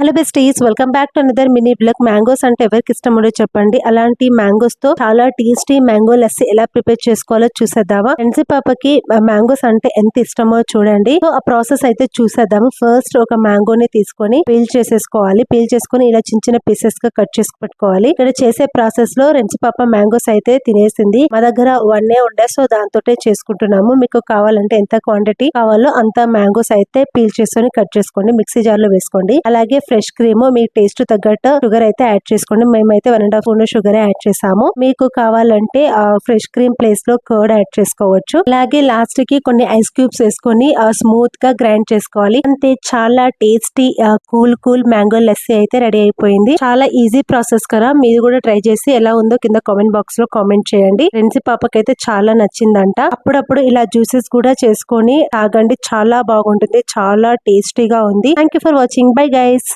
Hello besties welcome back to another mini black mangoes అంటే ఎవరికి ఇష్టం చెప్పండి. అలాంటి మ్యాంగోస్తో చాలా టేస్టీ మ్యాంగో లస్సీ ఎలా ప్రిపేర్ చేసుకోవాలో చూసేద్దామా? ఎన్సీ పాపకి మ్యాంగోస్ అంటే ఎంత ఇష్టమో చూడండి. సో ఆ ప్రాసెస్ అయితే చూసేద్దాము ఫస్ట్ ఒక మ్యాంగోని తీసుకొని పీల్ చేసేసుకోవాలి. పీల్ చేసుకొని ఇలా చిన్న చిన్న పీసెస్గా కట్ చేసి పెట్టుకోవాలి. ఇక్కడ చేసే ప్రాసెస్లో రెంచి పాప మ్యాంగోస్ అయితే తినేసింది. మా దగ్గర వన్ ఏ ఉండే సో దాంతో చేసుకుంటున్నాము. మీకు కావాలంటే ఎంత క్వాంటిటీ కావాలో అంత మ్యాంగోస్ అయితే పీల్ చేసుకొని కట్ చేసుకోండి. మిక్సీ జార్లో వేసుకోండి. అలాగే ఫ్రెష్ క్రీమ్ మీ టేస్ట్ తగ్గట్టు షుగర్ అయితే యాడ్ చేసుకోండి. మేమైతే one and half spoon sugar add చేసాము. మీకు కావాలంటే ఆ ఫ్రెష్ క్రీమ్ ప్లేస్లో కర్డ్ యాడ్ చేసుకోవచ్చు. అలాగే లాస్ట్కి కొన్ని ఐస్ క్యూబ్స్ వేసుకొని స్మూత్గా గ్రైండ్ చేసుకోవాలి. అంతే చాలా tasty cool cool mango lassi అయితే రెడీ అయిపోయింది. చాలా ఈజీ ప్రాసెస్ కదా. మీరు కూడా ట్రై చేసి ఎలా ఉందో కింద కామెంట్ బాక్స్లో కామెంట్ చేయండి. ఫ్రెండ్స్ పాపకైతే చాలా నచ్చిందంట. అప్పుడప్పుడు ఇలా జ్యూసెస్ కూడా చేసుకొని తాగండి. చాలా బాగుంటుంది. చాలా టేస్టీగా ఉంది. Thank you for watching bye guys